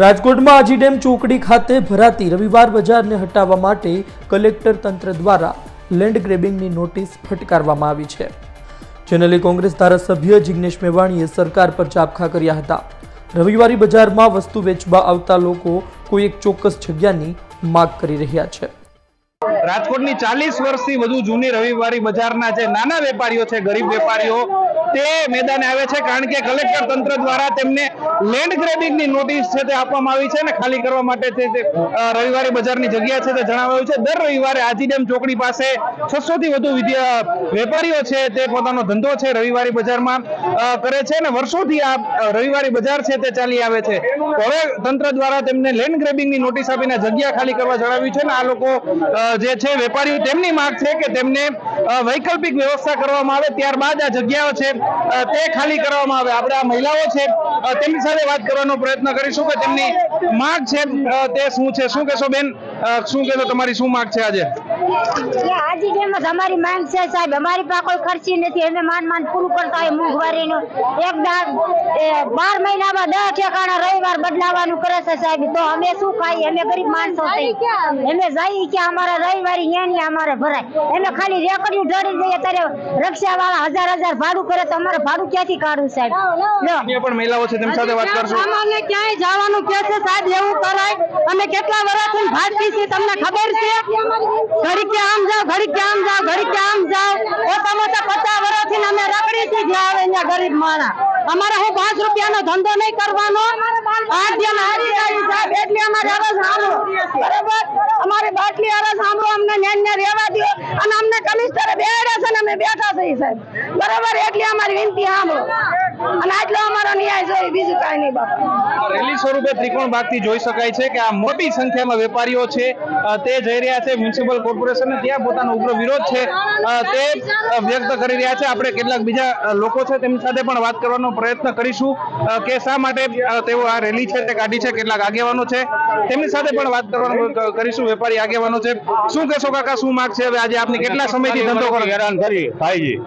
રાજકોટમાં આજી ડેમ ચોકડી ખાતે ભરાતી રવિવાર બજારને હટાવવા માટે કલેક્ટર તંત્ર દ્વારા લેન્ડ ગ્રેબિંગની નોટિસ ફટકારવામાં આવી છે. જેને લઈ કોંગ્રેસ ધારાસભ્ય જિગ્નેશ મેવાણીએ સરકાર પર ચાપખા કર્યા હતા. રવિવારી બજારમાં વસ્તુ વેચવા આવતા લોકો કોઈ એક ચોક્કસ જગ્યાની માગ કરી રહ્યા છે. રાજકોટની ચાલીસ વર્ષથી વધુ જૂની રવિવારી બજારના જે નાના વેપારીઓ છે ગરીબ વેપારીઓ તે મેદાને આવે છે કારણ કે કલેક્ટર તંત્ર દ્વારા તેમને લેન્ડ ગ્રેબિંગની નોટિસ છે તે આપવામાં આવી છે અને ખાલી કરવા માટે તે, બજારની જગ્યા છે તે જણાવાયું છે. દર રવિવારે આજીડેમ ચોકડી પાસે છસો થી વધુ વેપારીઓ છે તે પોતાનો ધંધો છે રવિવારી બજારમાં કરે છે અને વર્ષોથી આ રવિવારી બજાર છે તે ચાલી આવે છે. હવે તંત્ર દ્વારા તેમને લેન્ડ ગ્રેબિંગની નોટિસ આપીને જગ્યા ખાલી કરવા જણાવ્યું છે અને આ લોકો જે છે, વેપારીઓ તેમની માંગ છે કે તેમને વૈકલ્પિક વ્યવસ્થા કરવામાં આવે, ત્યારબાદ આ જગ્યાઓ છે તે ખાલી કરવામાં આવે. આપણે આ મહિલાઓ છે તેમની સાથે વાત કરવાનો પ્રયત્ન કરીશું કે તેમની માંગ છે તે શું છે? શું કહેશો બેન? શું કહેશો? તમારી શું માંગ છે આજે? કે આજી ડેમમાં જ અમારી માંગ છે સાહેબ. અમારી પાસે કોઈ ખર્ચી નથી. અમે માન માન પૂરું કરતા હોય મોંઘવારીનું એક દાડ બાર મહિનામાં દસ ઠેકાણા રવિવાર બદલાવાનું કરે છે સાહેબ. તો અમે શું ખાઈએ? અમે ગરીબ માણસો અમે જઈએ કે અમારા રવિવારી ન્યાની અમારે ભરાય. અમે ખાલી રેકડિયું ઢળી જઈએ ત્યારે રક્ષાવાળા હજાર હજાર ભાડું કરે તો અમારે ભાડું ક્યાંથી કાઢવું સાહેબ? પણ મહિલાઓ છે તેમની સાથે વાત કરશું. અમારે ક્યાંય જવાનું કે છે સાહેબ? એવું કરાય? અમે કેટલા વર્ષથી ભાગતી છીએ? તમને ખબર છે. ઘડી કે આમ જાવ ઘડી કે આમ જાવ ઘડી કે આમ જાવ ઓછા મોટા પચાસ વર્ષથી અમે રખડી થી જ્યાં આવે ત્યાં ગરીબ માણસ. અમારે હું પાંચ રૂપિયાનો ધંધો નહીં કરવાનો. એટલે અમારે અરજ સાંભળો. બરાબર? અમારી બાટલી અરજ સાંભળો, અમને ન્યા રેવા દો અને અમને કમિશનરે ને અમે બેઠા છે સાહેબ. બરાબર? એટલે અમારી વિનંતી સાંભળો. અને આટલો અમારો ન્યાય જોઈએ બીજું કાંઈ નહીં બાપા. રેલી સ્વરૂપે ત્રિકોણ બાગથી જોઈ શકાય છે કે આ મોટી સંખ્યામાં વેપારીઓ છે. તે જઈ રહ્યા છે મ્યુનિસિપલ કોર્પોરેશન ત્યાં પોતાનો ઉગ્ર વિરોધ છે. તે વ્યક્ત કરી રહ્યા છે. આપણે કેટલાક બીજા લોકો છે તેમની સાથે પણ વાત કરવાનો પ્રયત્ન કરીશું. કે શા માટે તેઓ આ રેલી છે તે કાઢી છે? કેટલાક આગેવાનો છે તેમની સાથે પણ વાત કરવાનું કરીશું. વેપારી આગેવાનો છે. શું કહેશો કાકા? શું માગ છે? હવે આજે આપની કેટલા સમયથી ધંધો કરો? હેરાન કરી. ભાઈજી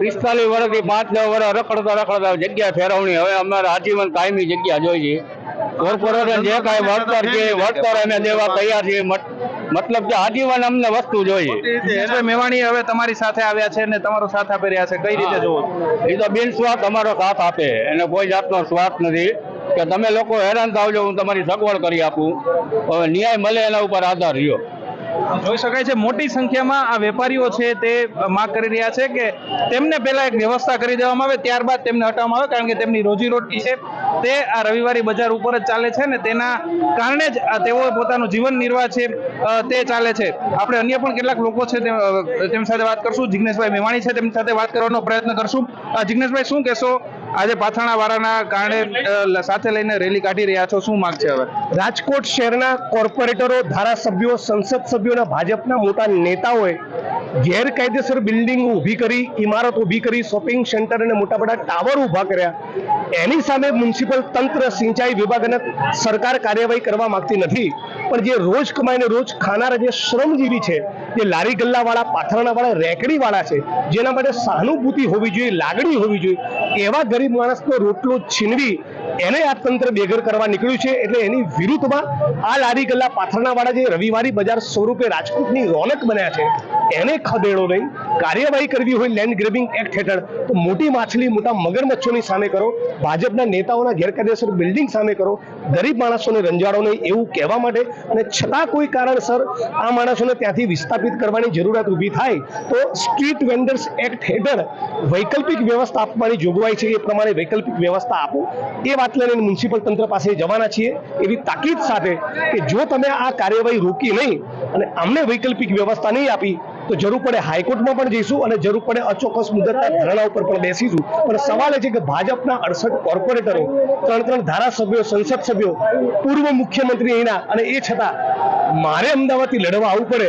પિસ્તાલીસ વર્ષથી પાંચ દસ વર્ષ રખડતા રખડતા જગ્યા ફેરવણી. હવે અમારે આજીવન કાયમી જગ્યા જોઈએ કોર્પોરેશન જે કાંઈ વળતર છે વળતર અમે દેવા તૈયાર છીએ. મતલબ કે આજીવન અમને વસ્તુ જોઈએ. એટલે મેવાણી હવે તમારી સાથે આવ્યા છે ને તમારો સાથ આપી રહ્યા છે. કઈ રીતે જોવો? એ તો બિન સ્વાર્થ અમારો સાથ આપે. એને કોઈ જાતનો સ્વાર્થ નથી કે તમે લોકો હેરાન થાવજો હું તમારી સગવડ કરી આપું. હવે ન્યાય મળે એના ઉપર આધાર રહ્યો. જોઈ શકાય છે, મોટી સંખ્યામાં આ વેપારીઓ છે તે માંગ કરી રહ્યા છે કે તેમને પહેલા એક વ્યવસ્થા કરી દેવામાં આવે, ત્યારબાદ તેમને હટાવવામાં આવે, કારણ કે તેમની રોજીરોટી છે. તે આ રવિવારી બજાર ઉપર જ ચાલે છે ને તેના કારણે જ તેઓ પોતાનું જીવન નિર્વાહ છે તે ચાલે છે. આપણે અન્ય પણ કેટલાક લોકો છે તેમની સાથે વાત કરશું. જિગ્નેશભાઈ મેવાણી છે તેમની સાથે વાત કરવાનો પ્રયત્ન કરશું. જિગ્નેશભાઈ, શું કહેશો? આજે પાથાણા વાળાના કારણે સાથે લઈને રેલી કાઢી રહ્યા છો. શું માંગ છે હવે? રાજકોટ શહેરના કોર્પોરેટરો ધારાસભ્યો સંસદ સભ્યોના ભાજપના મોટા નેતાઓએ ગેરકાયદેસર બિલ્ડિંગ ઊભી કરી ઇમારત ઊભી કરી શોપિંગ સેન્ટર અને મોટા મોટા ટાવર ઊભા કર્યા. એની સામે મ્યુનિસિપલ તંત્ર, સિંચાઈ વિભાગ અને સરકાર કાર્યવાહી કરવા માંગતી નથી. પણ જે રોજ કમાઈને રોજ ખાનારા જે શ્રમજીવી છે, જે લારી ગલ્લાવાળા, પાથરણાવાળા, રેકડીવાળા છે, જેના માટે સહાનુભૂતિ હોવી જોઈએ, લાગણી હોવી જોઈએ, એવા ગરીબ માણસનો રોટલો છીનવી, એને આ તંત્ર બેઘર કરવા નીકળ્યું છે, એટલે એની વિરુદ્ધમાં આ લારી ગલ્લા પાથરણાવાળા જે રવિવારી બજાર સ્વરૂપે રાજકોટની રોનક બન્યા છે, એને ખદેડો નહીં કાર્યવાહી કરવી હોય લેન્ડ ગ્રેબિંગ એક્ટ હેઠળ, તો મોટી માછલી, મોટા મગરમચ્છોની સામે કરો, ભાજપના નેતાઓના ગેરકાયદેસર બિલ્ડિંગ સામે કરો, ગરીબ માણસોને રંજાડો નહીં એવું કહેવા માટે અને છતાં કોઈ કારણસર આ માણસોને ત્યાંથી વિસ્થાપિત કરવાની જરૂરિયાત ઊભી થાય, તો સ્ટ્રીટ વેન્ડર્સ એક્ટ હેઠળ વૈકલ્પિક વ્યવસ્થા આપવાની જોગવાઈ છે, એ પ્રમાણે વૈકલ્પિક વ્યવસ્થા આપો. એ વાત લઈને મ્યુનિસિપલ તંત્ર પાસે જવાના છીએ. એવી તાકીદ સાથે કે જો તમે આ કાર્યવાહી રોકી નહીં અને અમને વૈકલ્પિક વ્યવસ્થા નહીં આપી તો જરૂર પડે હાઈકોર્ટમાં પણ જઈશું અને જરૂર પડે અચોક્કસ મુદતના ધરણા ઉપર પણ બેસીશું. પણ સવાલ એ છે કે ભાજપના અડસઠ કોર્પોરેટરો, ત્રણ ત્રણ ધારાસભ્યો, સંસદ સભ્યો, પૂર્વ મુખ્યમંત્રી અહીંના અને એ છતાં મારે અમદાવાદથી લડવા આવવું પડે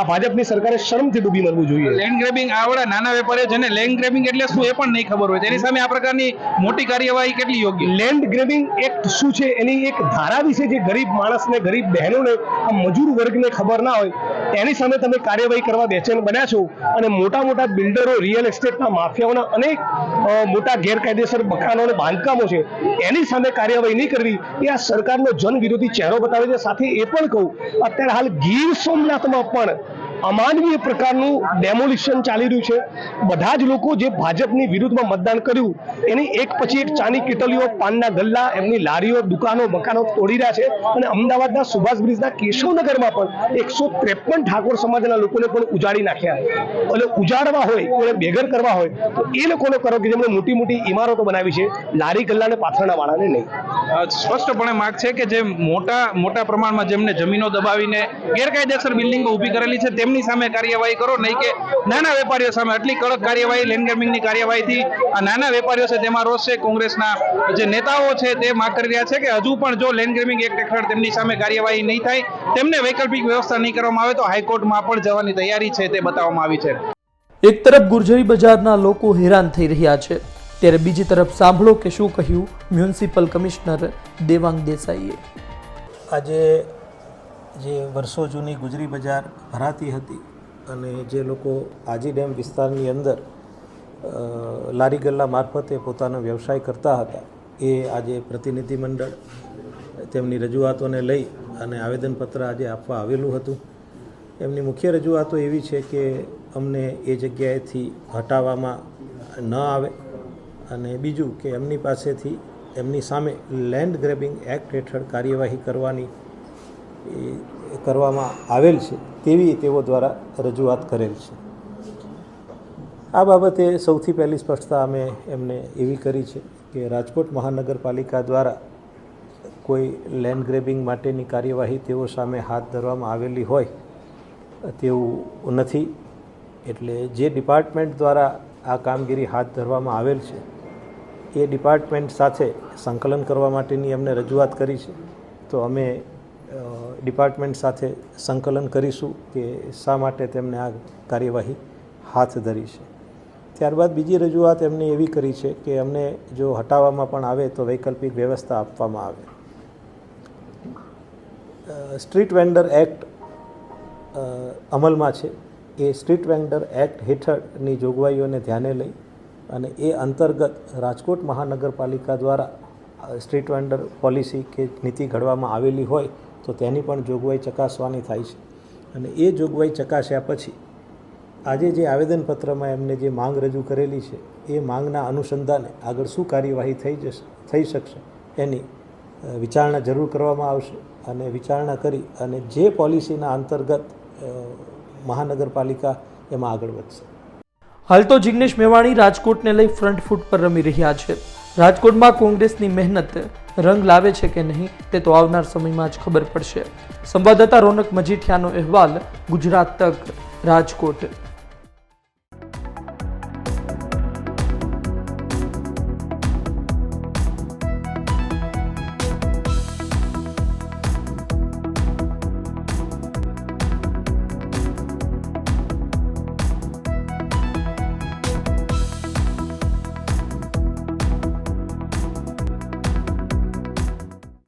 આ ભાજપની સરકારે શરમથી ડૂબી મરવું જોઈએ. લેન્ડ ગ્રેબિંગ આવડા નાના વેપારીઓ જેને લેન્ડ ગ્રેબિંગ એટલે શું એ પણ નહીં ખબર હોય. તેની સામે આ પ્રકારની મોટી કાર્યવાહી કેટલી યોગ્ય? લેન્ડ ગ્રેબિંગ એક્ટ શું છે? એની એક ધારા વિશે જે ગરીબ માણસને ગરીબ બહેનોને આ મજૂર વર્ગને ખબર ના હોય એની સામે તમે કાર્યવાહી કરવા બેચેન બન્યા છો અને મોટા મોટા બિલ્ડરો રિયલ એસ્ટેટના માફિયાઓના અનેક મોટા ગેરકાયદેસર મકાનો અને બાંધકામો છે. એની સામે કાર્યવાહી નહીં કરવી એ આ સરકારનો જનવિરોધી ચહેરો બતાવે છે. સાથે એ પણ કહું અત્યારે હાલ ગીર સોમનાથમાં પણ અમાનવીય પ્રકારનું ડેમોલિશન ચાલી રહ્યું છે. બધા જ લોકો જે ભાજપની વિરુદ્ધમાં મતદાન કર્યું, એની એક પછી એક ચાની કીટલીઓ પાનના ગલ્લા, એમની લારીઓ, દુકાનો, મકાનો તોડી રહ્યા છે. અને અમદાવાદના સુભાષ બ્રિજના કેશવનગરમાં પણ એકસો ત્રેપન ઠાકોર સમાજના લોકોને પણ ઉજાડી નાખ્યા. એટલે ઉજાડવા હોય, કોઈને બેઘર કરવા હોય, તો એ લોકોને કરો કે જેમણે મોટી મોટી ઇમારતો બનાવી છે. લારી ગલ્લાને પાથરના વાળાને નહીં. સ્પષ્ટપણે માગ છે કે જે મોટા મોટા પ્રમાણમાં જેમને જમીનો દબાવીને ગેરકાયદેસર બિલ્ડિંગો ઊભી કરેલી છે, તેમની સામે કાર્યવાહી કરો નહીં કે નાના વેપારીઓ સામે. આટલી કડક કાર્યવાહી લેન્ડ ગ્રેબિંગની કાર્યવાહીથી આ નાના વેપારીઓ છે તેમાં રોષ છે કોંગ્રેસના જે નેતાઓ છે તે માગ કરી રહ્યા છે કે હજુ પણ જો લેન્ડ ગ્રેબિંગ એક્ટ હેઠળ તેમની સામે કાર્યવાહી નહીં થાય તેમને વૈકલ્પિક વ્યવસ્થા નહીં કરવામાં આવે તો હાઈકોર્ટમાં પણ જવાની તૈયારી છે તે બતાવવામાં આવી છે. એક તરફ ગુર્જરી બજારના લોકો હેરાન થઈ રહ્યા છે ત્યારે બીજી તરફ સાંભળો કે શું કહ્યું મ્યુનિસિપલ કમિશનર દેવાંગ દેસાઈએ. આજે જે વર્ષો જૂની ગુજરી બજાર ભરાતી હતી અને જે લોકો આજી ડેમ વિસ્તારની અંદર લારી ગલ્લા મારફતે પોતાનો વ્યવસાય કરતા હતા, એ આજે પ્રતિનિધિમંડળ તેમની રજૂઆતોને લઈ અને આવેદનપત્ર આજે આપવા આવેલું હતું. એમની મુખ્ય રજૂઆતો એવી છે કે અમને એ જગ્યાએથી હટાવવામાં ન આવે અને બીજું કે એમની પાસેથી એમની સામે લેન્ડ ગ્રેબિંગ એક્ટ હેઠળ કાર્યવાહી કરવાની એ કરવામાં આવેલ છે તેવી તેઓ દ્વારા રજૂઆત કરેલ છે. આ બાબતે સૌથી પહેલી સ્પષ્ટતા અમે એમને એવી કરી છે કે રાજકોટ મહાનગરપાલિકા દ્વારા કોઈ લેન્ડ ગ્રેબિંગ માટેની કાર્યવાહી તેઓ સામે હાથ ધરવામાં આવેલી હોય, તેવું નથી. એટલે જે ડિપાર્ટમેન્ટ દ્વારા આ કામગીરી હાથ ધરવામાં આવેલ છે, એ ડિપાર્ટમેન્ટ સાથે સંકલન કરવા માટેની અમને રજૂઆત કરી છે. તો અમે ડિપાર્ટમેન્ટ સાથે સંકલન કરીશું કે શા માટે તેમને આ કાર્યવાહી હાથ ધરી છે. ત્યારબાદ બીજી રજૂઆત એમને એવી કરી છે કે અમને જો હટાવવામાં પણ આવે તો વૈકલ્પિક વ્યવસ્થા આપવામાં આવે. સ્ટ્રીટ વેન્ડર એક્ટ અમલમાં છે. એ સ્ટ્રીટ વેન્ડર એક્ટ હેઠળની જોગવાઈઓને ધ્યાને લઈ અને એ અંતર્ગત રાજકોટ મહાનગરપાલિકા દ્વારા સ્ટ્રીટ વેન્ડર પોલિસી કે નીતિ ઘડવામાં આવેલી હોય તો તેની પણ જોગવાઈ ચકાસવાની થાય છે. અને એ જોગવાઈ ચકાસ્યા પછી આજે જે આવેદનપત્રમાં એમને જે માંગ રજૂ કરેલી છે, એ માંગના અનુસંધાને આગળ શું કાર્યવાહી થઈ જશે, થઈ શકશે એની વિચારણા જરૂર કરવામાં આવશે અને વિચારણા કરી અને જે પોલિસીના અંતર્ગત મહાનગરપાલિકા એમાં આગળ વધશે. હાલ તો જિગ્નેશ મેવાણી રાજકોટને લઈ ફ્રન્ટ ફૂટ પર રમી રહ્યા છે. રાજકોટમાં કોંગ્રેસની મહેનત રંગ લાવે છે કે નહીં તે તો આવનાર સમયમાં જ ખબર પડશે. સંવાદદાતા રોનક મજીઠિયાનો અહેવાલ, ગુજરાત તક, રાજકોટ.